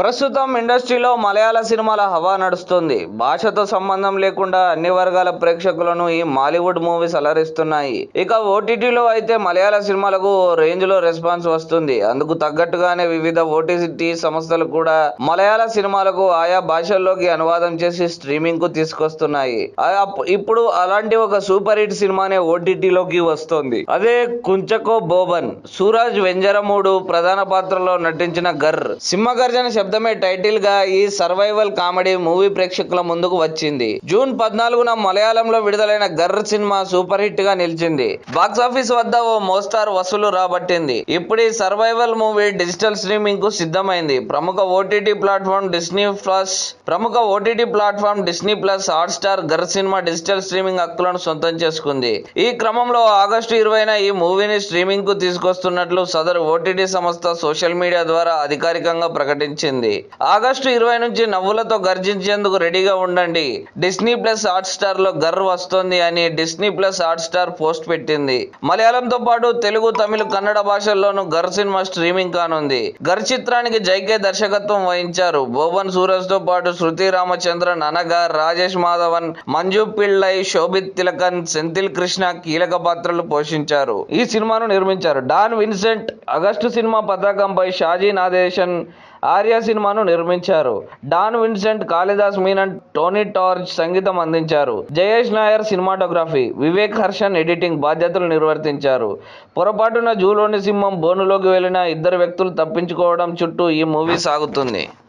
ప్రస్తుతం ఇండస్ట్రీలో మలయాళ సినిమాల హవా నడుస్తుంది. భాషతో సంబంధం లేకుండా అన్ని వర్గాల ప్రేక్షకులను ఈ మాలీవుడ్ మూవీస్ అలరిస్తున్నాయి. ఇక ఓటీటీలో అయితే మలయాళ సినిమాలకు ఓ రేంజ్లో రెస్పాన్స్ వస్తుంది. అందుకు తగ్గట్టుగానే వివిధ ఓటీటీ సంస్థలు కూడా మలయాళ సినిమాలకు ఆయా భాషల్లోకి అనువాదం చేసి స్ట్రీమింగ్కు తీసుకొస్తున్నాయి ఇప్పుడు అలాంటి ఒక సూపర్ హిట్ సినిమానే ఓటీటీలోకి వస్తుంది. అదే కుంచకో బోబన్ సూరజ్ వెంజరమూడు ప్రధాన పాత్రలో నటించిన గర్. సింహగర్జన శబ్దమే టైటిల్గా ఈ సర్వైవల్ కామెడీ మూవీ ప్రేక్షకుల ముందుకు వచ్చింది. జూన్ పద్నాలుగున మలయాళంలో విడుదలైన గర్ర సినిమా సూపర్ హిట్గా నిలిచింది. బాక్స్ ఆఫీస్ వద్ద ఓ మోస్తారు వసూలు రాబట్టింది. ఇప్పుడు ఈ సర్వైవల్ మూవీ డిజిటల్ స్ట్రీమింగ్కు సిద్ధమైంది. ప్రముఖ ఓటీటీ ప్లాట్ఫామ్ డిస్నీ ప్లస్ ప్రముఖ OTT platform Disney plus Hotstar గర్ సినిమా డిజిటల్ స్ట్రీమింగ్ హక్కులను సొంతం చేసుకుంది. ఈ క్రమంలో ఆగస్టు ఇరవైన ఈ మూవీని స్ట్రీమింగ్కు తీసుకొస్తున్నట్లు సదరు ఓటీటీ సంస్థ సోషల్ మీడియా ద్వారా అధికారికంగా ప్రకటించింది. ఆగస్టు ఇరవై నుంచి నవ్వులతో గర్జించేందుకు రెడీగా ఉండండి. డిస్నీ ప్లస్ హాట్ స్టార్లో గర్ వస్తోంది అని Disney plus Hotstar post పెట్టింది. మలయాళంతో పాటు తెలుగు తమిళ కన్నడ భాషల్లోనూ గర్ సినిమా స్ట్రీమింగ్ కానుంది. గర్ చిత్రానికి జైకే దర్శకత్వం వహించారు. భువన్ సూరజ్తో పాటు శృతి రామచంద్రన్ అనగా రాజేష్ మాధవన్ మంజు పిళ్ళై శోభిత్ తిలకన్ సెంథిల్ కృష్ణ కీలక పాత్రలు పోషించారు. ఈ సినిమాను నిర్మించారు. డాన్ విన్సెంట్ ఆగస్టు సినిమా పతాకంపై షాజీ నాదేశన్ ఆర్య సినిమాను నిర్మించారు. Don Vincent Kalidas Menon Tony Torch సంగీతం అందించారు. జయేష్ నాయర్ సినిమాటోగ్రఫీ వివేక్ హర్షన్ ఎడిటింగ్ బాధ్యతలు నిర్వర్తించారు. పొరపాటున జూలోని సింహం బోనులోకి వెళ్ళిన ఇద్దరు వ్యక్తులు తప్పించుకోవడం చుట్టూ ఈ మూవీ సాగుతుంది.